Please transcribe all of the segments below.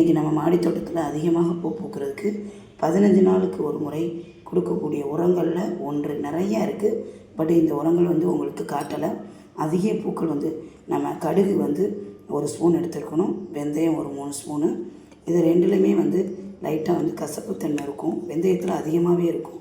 இன்றைக்கி நம்ம மாடித்தோட்டத்தில் அதிகமாக பூ பூக்கிறதுக்கு பதினஞ்சு நாளுக்கு ஒரு முறை கொடுக்கக்கூடிய உரங்களில் ஒன்று நிறையா இருக்குது பட் இந்த உரங்கள் வந்து உங்களுக்கு காட்டலை. அதிக பூக்கள் வந்து நம்ம கடுகு வந்து ஒரு ஸ்பூன் எடுத்துருக்கணும். வெந்தயம் ஒரு மூணு ஸ்பூனு. இது ரெண்டுலேயுமே வந்து லைட்டாக வந்து கசப்புத்தன்மை இருக்கும். வெந்தயத்தில் அதிகமாகவே இருக்கும்.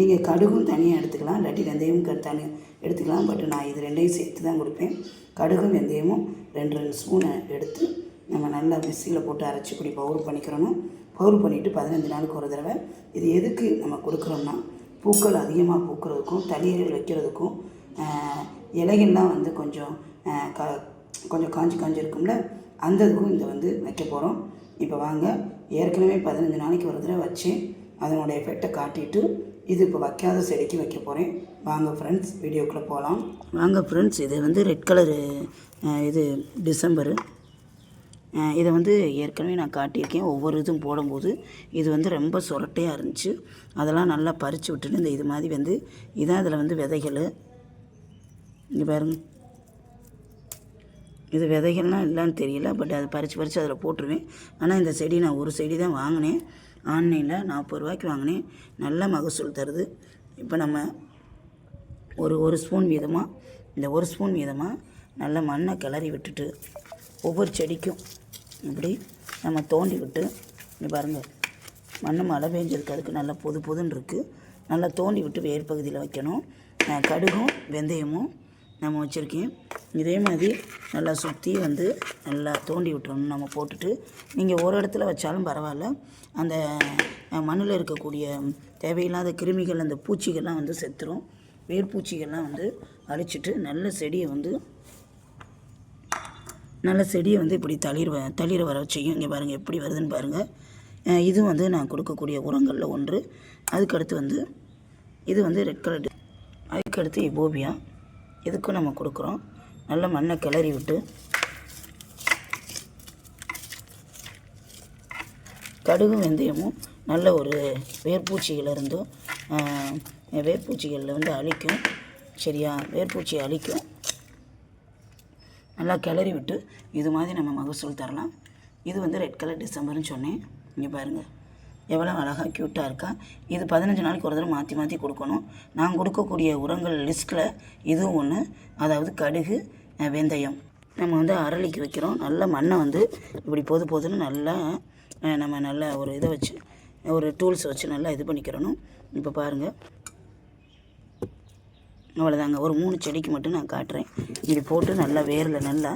நீங்கள் கடுகும் தனியாக எடுத்துக்கலாம். இல்லாட்டி வெந்தயமும் க தனியாக எடுத்துக்கலாம். பட் நான் இது ரெண்டையும் சேர்த்து தான் கொடுப்பேன். கடுகும் வெந்தயமும் ரெண்டு ரெண்டு ஸ்பூனை எடுத்து நம்ம நல்லா மிக்சியில் போட்டு அரைச்சி இப்படி பவுர் பண்ணிக்கிறணும். பவுடர் பண்ணிவிட்டு பதினஞ்சு நாளுக்கு ஒரு தடவை. இது எதுக்கு நம்ம கொடுக்குறோம்னா பூக்கள் அதிகமாக பூக்கிறதுக்கும் தளிர்கள் வைக்கிறதுக்கும் இலைகள்லாம் வந்து கொஞ்சம் கா க கொஞ்சம் காஞ்சி காஞ்சி இருக்கும்ல அந்த இதுக்கும் இதை வந்து வைக்க போகிறோம் இப்போ வாங்க ஏற்கனவே பதினஞ்சு நாளைக்கு ஒரு தடவை வச்சு அதனுடைய எஃபெக்டை காட்டிட்டு இது இப்போ வைக்காத செடிக்கு வைக்க போகிறேன் வாங்க ஃப்ரெண்ட்ஸ் வீடியோக்குள்ளே போகலாம் வாங்க ஃப்ரெண்ட்ஸ் இது வந்து ரெட் கலரு இது டிசம்பரு. இதை வந்து ஏற்கனவே நான் காட்டியிருக்கேன். ஒவ்வொரு இதுவும் போடும்போது இது வந்து ரொம்ப சொரட்டையாக இருந்துச்சு. அதெல்லாம் நல்லா பறித்து விட்டுட்டு இந்த இது மாதிரி வந்து இதான் இதில் வந்து விதைகள். இங்கே பாருங்க. இது விதைகள்லாம் இல்லைன்னு தெரியல பட் அதை பறித்து பறித்து அதில் போட்டுருவேன். ஆனால் இந்த செடி நான் ஒரு செடி தான் வாங்கினேன். ஆன்லைனில் நாற்பது ரூபாய்க்கு வாங்கினேன். நல்ல மகசூல் தருது. இப்போ நம்ம ஒரு ஒரு ஸ்பூன் வீதமாக இந்த ஒரு ஸ்பூன் வீதமாக நல்ல மண்ணை கிளறி விட்டுட்டு ஒவ்வொரு செடிக்கும் இப்படி நம்ம தோண்டி விட்டு இங்கே பாருங்கள் மண் மழை பெஞ்சிருக்கு. அதுக்கு நல்லா பொது பொதுன்னு இருக்குது நல்லா தோண்டி விட்டு வேர் பகுதியில் வைக்கணும். கடுகும் வெந்தயமும் நம்ம வச்சுருக்கேன். இதே மாதிரி நல்லா சுற்றி வந்து நல்லா தோண்டி விட்டுறணும் நம்ம போட்டுட்டு. நீங்கள் ஒரு இடத்துல வச்சாலும் பரவாயில்ல. அந்த மண்ணில் இருக்கக்கூடிய தேவையில்லாத கிருமிகள் அந்த பூச்சிகள்லாம் வந்து செத்துரும். வேர்பூச்சிகள்லாம் வந்து அழிச்சிட்டு நல்ல செடியை வந்து நல்ல செடியை வந்து இப்படி தளிர் வ தளிர வர செய்யும். இங்கே பாருங்கள் எப்படி வருதுன்னு பாருங்கள் இது வந்து நான் கொடுக்கக்கூடிய உரங்களில் ஒன்று. அதுக்கடுத்து வந்து இது வந்து ரெட் கலர் அதுக்கடுத்து இபோபியா இதுக்கும் நம்ம கொடுக்குறோம். நல்ல மண்ணை கிளறி விட்டு. கடுகு வெந்தயமும் நல்ல ஒரு வேர்பூச்சிகளிருந்தும் வேர்பூச்சிகளில் வந்து அழிக்கும். சரியா? வேர்பூச்சியை அழிக்கும். நல்லா கிளறி விட்டு இது மாதிரி நம்ம மகசூல் தரலாம். இது வந்து ரெட் கலர் டிசம்பர்னு சொன்னேன். இங்கே பாருங்கள் எவ்வளோ அழகாக க்யூட்டாக இருக்கா? இது பதினஞ்சு நாளைக்கு ஒரு தடவை மாற்றி மாற்றி கொடுக்கணும். நான் கொடுக்கக்கூடிய உரங்கள் லிஸ்ட்டில் இதுவும் ஒன்று அதாவது கடுகு வெந்தயம். நம்ம வந்து அரளிக்கு வைக்கிறோம். நல்ல மண்ணை வந்து இப்படி பொது பொதுன்னு நல்லா நம்ம நல்ல ஒரு இதை வச்சு ஒரு டூல்ஸ் வச்சு நல்லா இது பண்ணிக்கிறணும். இப்போ பாருங்கள் அவ்வளோதாங்க ஒரு மூணு செடிக்கு மட்டும் நான் காட்டுறேன். இது போட்டு நல்லா வேரில் நல்லா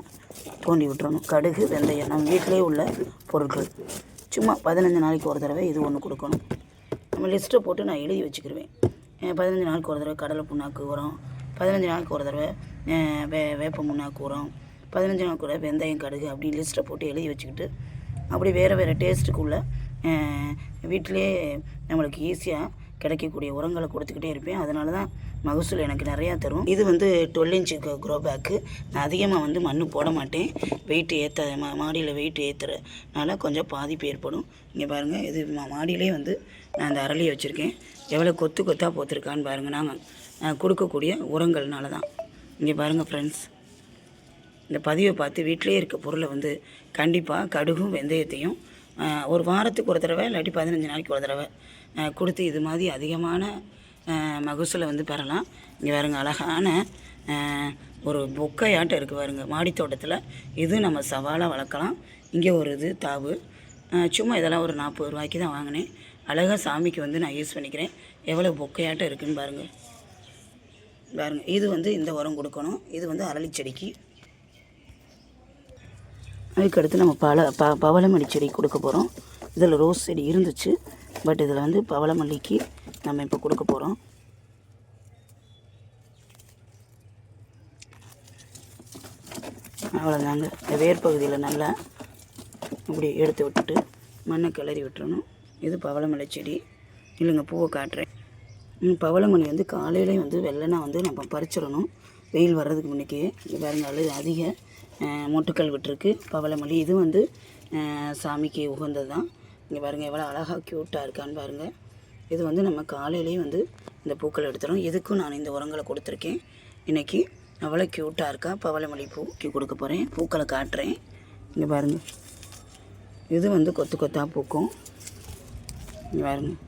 தோண்டி விட்டுறணும். கடுகு வெந்தயம். நம்ம வீட்டிலே உள்ள பொருட்கள். சும்மா பதினஞ்சு நாளைக்கு ஒரு தடவை இது ஒன்று கொடுக்கணும். நம்ம லிஸ்ட்டை போட்டு நான் எழுதி வச்சுக்கிடுவேன் பதினஞ்சு நாளுக்கு ஒரு தடவை கடலை புண்ணாக்கு உரம். பதினஞ்சு நாளுக்கு ஒரு தடவை வே வேப்ப முன்னாக்கு உரம். பதினஞ்சு நாளுக்கு கூட வெந்தயம் கடுகு அப்படி லிஸ்ட்டை போட்டு எழுதி வச்சுக்கிட்டு அப்படி வேறு வேறு டேஸ்ட்டுக்குள்ளே வீட்டிலே நம்மளுக்கு ஈஸியாக கிடைக்கக்கூடிய உரங்களை கொடுத்துக்கிட்டே இருப்பேன். அதனால தான் மகசூல் எனக்கு நிறையா தரும். இது வந்து டுவெல் இன்ச்சுக்கு க்ரோ பேக்கு நான் அதிகமாக வந்து மண் போட மாட்டேன். வெயிட் ஏற்ற மாடியில் வெயிட் ஏற்றுறனால கொஞ்சம் பாதிப்பு ஏற்படும். இங்கே பாருங்கள் இது மா மாடியிலே வந்து நான் அந்த அரளியை வச்சுருக்கேன். எவ்வளோ கொத்து கொத்தாக போத்திருக்கான்னு பாருங்கள் நாங்கள் கொடுக்கக்கூடிய உரங்கள்னால தான். இங்கே பாருங்கள் ஃப்ரெண்ட்ஸ் இந்த பதிவை பார்த்து வீட்டிலே இருக்க பொருளை வந்து கண்டிப்பாக கடுகும் வெந்தயத்தையும் ஒரு வாரத்துக்கு ஒரு தடவை இல்லாட்டி பதினஞ்சு நாளைக்கு ஒரு தடவை கொடுத்து இது மாதிரி அதிகமான மகசூலை வந்து பெறலாம். இங்கே பாருங்க அழகான ஒரு பொக்கையாட்டம் இருக்குது பாருங்க மாடித் தோட்டத்தில் இது நம்ம சவாலாக வளர்க்கலாம். இங்கே ஒரு இது தாவு. சும்மா இதெல்லாம் ஒரு நாற்பது ரூபாய்க்கு தான் வாங்கினேன். அழகாக சாமிக்கு வந்து நான் யூஸ் பண்ணிக்கிறேன். எவ்வளோ பொக்கையாட்டம் இருக்குதுன்னு பாருங்கள் பாருங்கள் இது வந்து இந்த உரம் கொடுக்கணும். இது வந்து அரளி செடிக்கு அதுக்கடுத்து நம்ம பல ப பவளமல்லி செடி கொடுக்க போகிறோம் இதில் ரோஸ் செடி இருந்துச்சு. பட் இதில் வந்து பவளமல்லிக்கு நம்ம இப்போ கொடுக்க போகிறோம் அவ்வளோதாங்க இந்த வேர் பகுதியில் நல்லா இப்படி எடுத்து விட்டுட்டு மண்ணை கிளறி விட்டுறணும். இது பவளமல்லி செடி. இல்லைங்க பூவை காட்டுறேன். பவளமல்லி வந்து காலையிலே வந்து வெள்ளனா வந்து நம்ம பறிச்சிடணும். வெயில் வர்றதுக்கு முன்னிக்கே இங்கே பாருங்க அது அதிக மொட்டுக்கள் விட்டுருக்கு. பவளமல்லி இது வந்து சாமிக்கு உகந்தது தான். இங்கே பாருங்கள் எவ்வளோ அழகாக க்யூட்டாக இருக்கான்னு பாருங்கள் இது வந்து நம்ம காலையிலேயே வந்து இந்த பூக்கள் எடுத்துடும் இதுக்கும் நான் இந்த உரங்களை கொடுத்துருக்கேன். இன்றைக்கி அவ்வளோ க்யூட்டாக இருக்கா? பவளமல்லி பூக்கு கொடுக்க போகிறேன் பூக்களை காட்டுறேன். இங்கே பாருங்கள் இது வந்து கொத்து கொத்தாக பூக்கும். இங்கே பாருங்கள்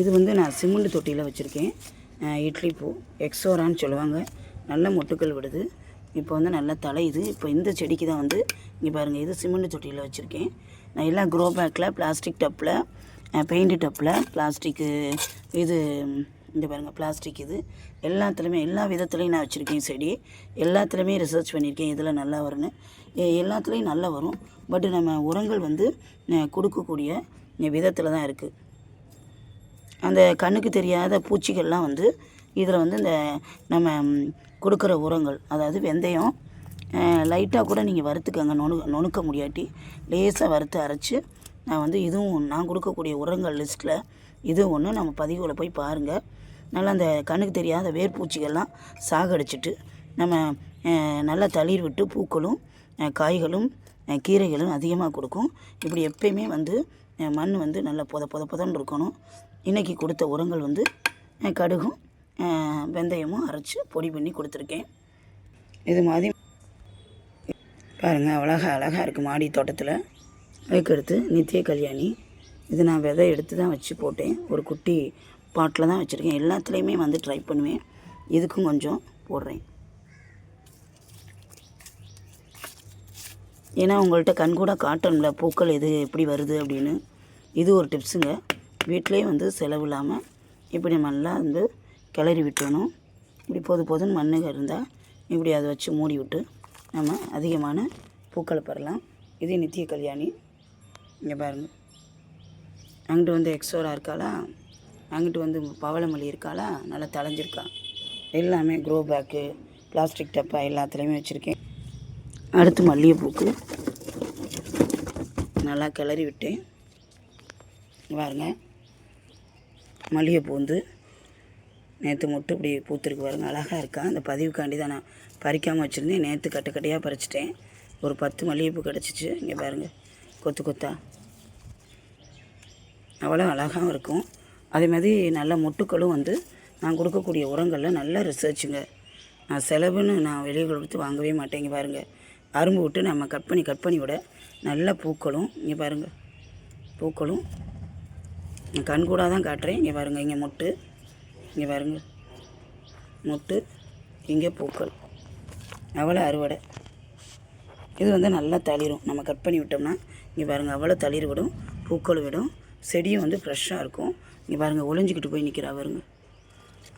இது வந்து நான் சிமெண்ட் தொட்டியில் வச்சுருக்கேன். இட்லி பூ. எக்ஸோரான்னு சொல்லுவாங்க. நல்ல மொட்டுக்கள் விடுது. இப்போ வந்து நல்லா தலையுது இப்போ இந்த செடிக்கு தான் வந்து இங்கே பாருங்கள் இது சிமெண்ட் தொட்டியில் வச்சுருக்கேன். நான் எல்லாம் க்ரோ பேக்கில் பிளாஸ்டிக் டப்பில் பெயிண்ட் டப்பில் பிளாஸ்டிக்கு இது இந்த பாருங்கள் பிளாஸ்டிக் இது. எல்லாத்துலேயுமே எல்லா விதத்துலேயும் நான் வச்சுருக்கேன் செடி. எல்லாத்துலேயுமே ரிசர்ச் பண்ணியிருக்கேன் இதில் நல்லா வரும்னு. எல்லாத்துலேயும் நல்லா வரும். பட் நம்ம உரங்கள் வந்து கொடுக்கக்கூடிய விதத்தில் தான் இருக்குது அந்த கண்ணுக்கு தெரியாத பூச்சிகள்லாம் வந்து இதில் வந்து இந்த நம்ம கொடுக்குற உரங்கள் அதாவது வெந்தயம் லைட்டாக கூட நீங்கள் வறுத்துக்கங்க. நொணு நுணுக்க முடியாட்டி லேசாக வறுத்து அரைச்சி நான் வந்து இதுவும் நான் கொடுக்கக்கூடிய உரங்கள் லிஸ்ட்டில் இது ஒன்று நம்ம பதிவுகளை போய் பாருங்கள் நல்லா அந்த கண்ணுக்கு தெரியாத வேர்பூச்சிகள்லாம் சாகடிச்சிட்டு நம்ம நல்லா தளிர் விட்டு பூக்களும் காய்களும் கீரைகளும் அதிகமாக கொடுக்கும். இப்படி எப்பயுமே வந்து மண் வந்து நல்லா புத பொத புதன்னு இருக்கணும். இன்றைக்கி கொடுத்த உரங்கள் வந்து கடுகும் வெந்தயமும் அரைச்சி பொடி பண்ணி கொடுத்துருக்கேன். இது மாதிரி பாருங்கள் அழகா அழகாக இருக்குது மாடி தோட்டத்தில். அதுக்கடுத்து நித்திய கல்யாணி. இது நான் விதை எடுத்து தான் வச்சு போட்டேன். ஒரு குட்டி பாட்டில் தான் வச்சுருக்கேன். எல்லாத்துலேயுமே வந்து ட்ரை பண்ணுவேன். இதுக்கும் கொஞ்சம் போடுறேன். ஏன்னா உங்கள்கிட்ட கண்கூட காட்டணும்ல பூக்கள் எது எப்படி வருது அப்படின்னு. இது ஒரு டிப்ஸுங்க வீட்டிலே வந்து செலவு இல்லாமல் இப்படி நல்லா வந்து கிளறி விட்டுணும் இப்படி போது போதுன்னு மண்ணுக இருந்தால் இப்படி அதை வச்சு மூடி விட்டு நம்ம அதிகமான பூக்களை பெறலாம். இது நித்திய கல்யாணி. இங்கே பாருங்கள் அங்கிட்டு வந்து எக்ஸோரா இருக்காளா? அங்கிட்டு வந்து பவளமல்லி இருக்காளா? நல்லா தளைஞ்சிருக்கா எல்லாமே க்ரோ பேக்கு பிளாஸ்டிக் டப்பா எல்லாத்துலேயுமே வச்சுருக்கேன். அடுத்து மல்லிகைப்பூக்கு நல்லா கிளறி விட்டேன் பாருங்கள் மல்லிகைப்பூ வந்து நேற்று மட்டும் இப்படி பூத்துருக்கு பாருங்க. அழகாக இருக்கா? அந்த பதிவுக்காண்டி தான் நான் பறிக்காமல் வச்சுருந்தேன். நேற்று கட்டு கட்டையாக பறிச்சிட்டேன். ஒரு பத்து மல்லிகைப்பூ கிடச்சிச்சு. இங்கே பாருங்கள் கொத்து கொத்தா. அவ்வளோ அழகாகவும் இருக்கும். அதே மாதிரி நல்ல மொட்டுக்களும் வந்து நான் கொடுக்கக்கூடிய உரங்களில் நல்ல ரிசர்ச்சுங்க நான் செலவுன்னு நான் வெளியே கொடுத்து வாங்கவே மாட்டேங்க பாருங்கள் அரும்பு விட்டு நம்ம கட் பண்ணி கட் பண்ணி விட நல்ல பூக்களும் இங்கே பாருங்கள் பூக்களும். கண்கூடாக தான் காட்டுறேன். இங்கே பாருங்கள் இங்கே மொட்டு. இங்கே பாருங்கள் மொட்டு இங்கே பூக்கள். அவ்வளோ அறுவடை. இது வந்து நல்லா தளிரும். நம்ம கட் பண்ணி விட்டோம்னா இங்கே பாருங்கள் அவ்வளோ தளிர் விடும் பூக்கள் விடும் செடியும் வந்து ஃப்ரெஷ்ஷாக இருக்கும். இங்கே பாருங்கள் ஒளிஞ்சிக்கிட்டு போய் நிற்கிறா பாருங்க.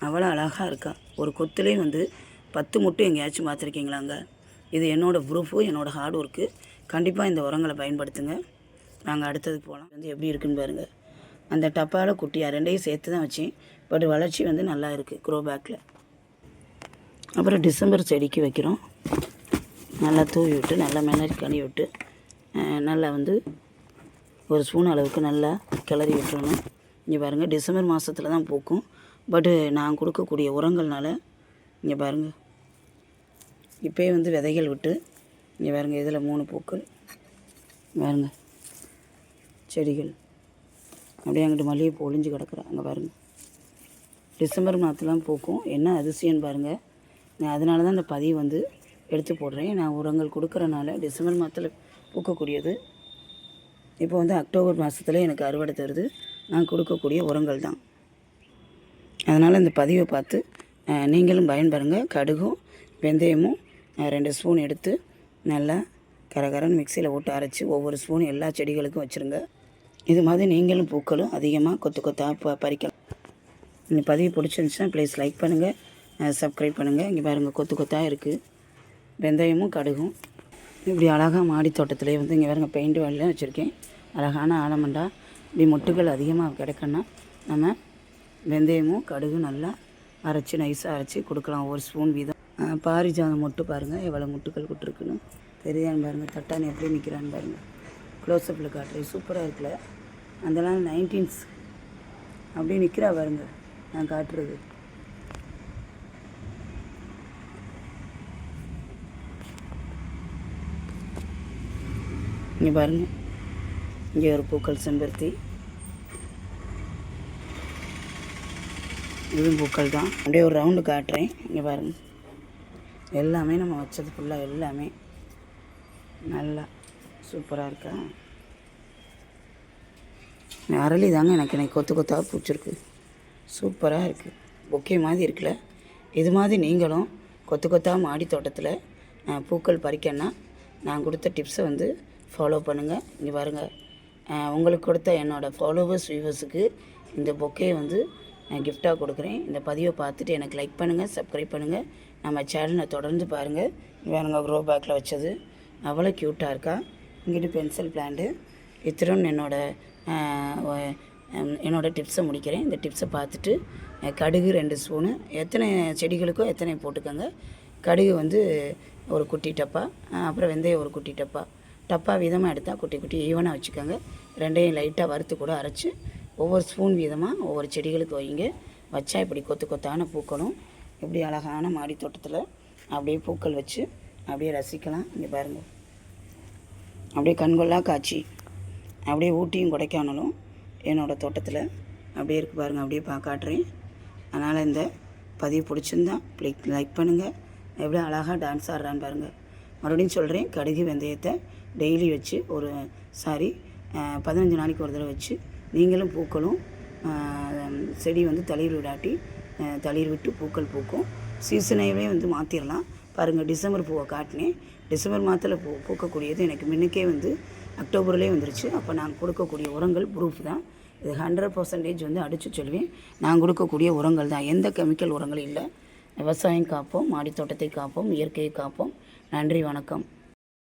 அவ்வளோ அழகாக இருக்கா. ஒரு கொத்துலேயும் வந்து பத்து முட்டை எங்கேயாச்சும் பார்த்துருக்கீங்களாங்க இது என்னோடய ப்ரூஃபு என்னோடய ஹார்ட் ஒர்க்கு கண்டிப்பாக இந்த உரங்களை பயன்படுத்துங்க. நாங்கள் அடுத்ததுக்கு போகலாம் வந்து எப்படி இருக்குன்னு பாருங்கள் அந்த டப்பாவில் குட்டியாக ரெண்டையும் சேர்த்து தான் வச்சேன். பட் வளர்ச்சி வந்து நல்லா இருக்குது க்ரோ பேக்கில் அப்புறம் டிசம்பர் செடிக்கு வைக்கிறோம். நல்லா தூவி விட்டு நல்லா மிளகி கனி விட்டு நல்லா வந்து ஒரு ஸ்பூன் அளவுக்கு நல்லா கிளறி விட்டுறணும். இங்கே பாருங்கள் டிசம்பர் மாதத்தில் தான் பூக்கும். பட்டு நான் கொடுக்கக்கூடிய உரங்கள்னால இங்கே பாருங்கள் இப்போயே வந்து விதைகள் விட்டு இங்கே பாருங்கள் இதில் மூணு பூக்கள். பாருங்கள் செடிகள். அப்படியே அங்கிட்டு மல்லிகைப்பூ ஒளிஞ்சு கிடக்குறேன் அங்கே பாருங்கள் டிசம்பர் மாதத்துலாம் பூக்கும். என்ன அதிசயம்னு பாருங்கள் நான் அதனால தான் இந்த பதிவு வந்து எடுத்து போடுறேன். நான் உரங்கள் கொடுக்குறனால டிசம்பர் மாதத்தில் பூக்கக்கூடியது. இப்போ வந்து அக்டோபர் மாதத்தில் எனக்கு அறுவடை தருது. நான் கொடுக்கக்கூடிய உரங்கள் தான். அதனால் இந்த பதிவை பார்த்து நீங்களும் பயன்பெறுங்க கடுகும் வெந்தயமும் ரெண்டு ஸ்பூன் எடுத்து நல்லா கரகரன்னு மிக்சியில் போட்டு அரைச்சி ஒவ்வொரு ஸ்பூன் எல்லா செடிகளுக்கும் வச்சுருங்க. இது மாதிரி நீங்களும் பூக்களும் அதிகமாக கொத்து கொத்தாக ப பறிக்கலாம். இந்த பதிவு பிடிச்சிருந்துச்சுன்னா ப்ளீஸ் லைக் பண்ணுங்கள் சப்ஸ்கிரைப் பண்ணுங்கள் இங்கே பாருங்கள் கொத்து கொத்தாக இருக்குது வெந்தயமும் கடுகும். இப்படி அழகாக மாடி தோட்டத்திலே வந்து இங்கே பாருங்க பெயிண்ட் வேலையில் வச்சுருக்கேன். அழகான ஆலமண்டா. இப்படி மொட்டுகள் அதிகமாக கிடைக்குன்னா நம்ம வெந்தயமும் கடுகு நல்லா அரைச்சி நைஸாக அரைச்சி கொடுக்கலாம். ஒரு ஸ்பூன் வீதம். பாரிஜாதம் மொட்டு பாருங்கள் எவ்வளோ முட்டுக்கள் கொட்டிருக்குன்னு தெரியான்னு பாருங்கள் தட்டானி எப்படி நிற்கிறான்னு பாருங்கள் க்ளோஸ்அப்பில் காட்டுறேன். சூப்பராக இருக்குல்ல? அதெல்லாம் நைன்டீன்ஸ் அப்படியே நிற்கிறா பாருங்க நான் காட்டுறது. இங்கே பாருங்க இங்கே ஒரு பூக்கள் செம்பருத்தி. இதுவும் பூக்கள் தான். அப்படியே ஒரு ரவுண்டு காட்டுறேன். இங்கே பாருங்க. எல்லாமே நம்ம வச்சது ஃபுல்லாக எல்லாமே. நல்லா சூப்பராக இருக்கா? அரளி தாங்க எனக்கு. எனக்கு கொத்து கொத்தாக பூச்சிருக்கு சூப்பராக இருக்குது பொக்கே மாதிரி இருக்குல்ல? இது மாதிரி நீங்களும் கொத்து கொத்தாக மாடி தோட்டத்தில் பூக்கள் பறிக்கன்னா நான் கொடுத்த டிப்ஸை வந்து ஃபாலோ பண்ணுங்கள் இங்கே பாருங்கள் உங்களுக்கு கொடுத்த என்னோடய ஃபாலோவர்ஸ் வியூவர்ஸுக்கு இந்த பொக்கே வந்து நான் கிஃப்டாக கொடுக்குறேன். இந்த பதிவை பார்த்துட்டு எனக்கு லைக் பண்ணுங்கள் சப்ஸ்கிரைப் பண்ணுங்கள் நம்ம சேனலை தொடர்ந்து பாருங்கள் வேணுங்க க்ரோ பேக்கில் வச்சது. அவ்வளோ க்யூட்டாக இருக்கா? இங்கிட்டு பென்சில் பிளான்ட்டு இத்திரம் என்னோடய என்னோடய என்னோட டிப்ஸை முடிக்கிறேன். இந்த டிப்ஸை பார்த்துட்டு கடுகு ரெண்டு ஸ்பூனு எத்தனை செடிகளுக்கோ எத்தனை போட்டுக்கோங்க. கடுகு வந்து ஒரு குட்டி டப்பா அப்புறம் வெந்தயம் ஒரு குட்டி டப்பா. டப்பா வீதமாக எடுத்தால் குட்டி குட்டி ஈவனாக வச்சுக்கோங்க. ரெண்டையும் லைட்டாக வறுத்து கூட அரைச்சி ஒவ்வொரு ஸ்பூன் வீதமாக ஒவ்வொரு செடிகளுக்கு வைங்க. வச்சா இப்படி கொத்து கொத்தான பூக்களும் இப்படி அழகான மாடி தோட்டத்தில் அப்படியே பூக்கள் வச்சு அப்படியே ரசிக்கலாம். இங்கே பாருங்கள் அப்படியே கண்கொள்ளா காட்சி. அப்படியே ஊட்டியும் கொடைக்கானலும் என்னோடய தோட்டத்தில். அப்படியே இருக்கு பாருங்கள் அப்படியே பா காட்டுறேன். அதனால் இந்த பதிவு பிடிச்சிருந்தா லைக் லைக் பண்ணுங்கள் எவ்வளோ அழகாக டான்ஸ் ஆடுறான்னு பாருங்கள் மறுபடியும் சொல்கிறேன் கடுகு வெந்தயத்தை டெய்லி வச்சு ஒரு சாரி பதினஞ்சு நாளைக்கு ஒரு தடவை வச்சு நீங்களும் பூக்களும் செடி வந்து தளிர் விடாட்டி தளிர் விட்டு பூக்கள் பூக்கும். சீசனையே வந்து மாற்றிடலாம் பாருங்கள் டிசம்பர் பூவை காட்டினேன். டிசம்பர் மாதத்தில் பூ பூக்கக்கூடியது எனக்கு முன்னுக்கே வந்து அக்டோபர்லேயே வந்துருச்சு. அப்போ நான் கொடுக்கக்கூடிய உரங்கள் ப்ரூஃப் தான். இது ஹண்ட்ரட் பர்சன்டேஜ் வந்து அடித்து சொல்லுவேன் நான் கொடுக்கக்கூடிய உரங்கள் தான். எந்த கெமிக்கல் உரங்களும் இல்லை. விவசாயம் காப்போம் மாடித்தோட்டத்தை காப்போம் இயற்கையை காப்போம். நன்றி வணக்கம்.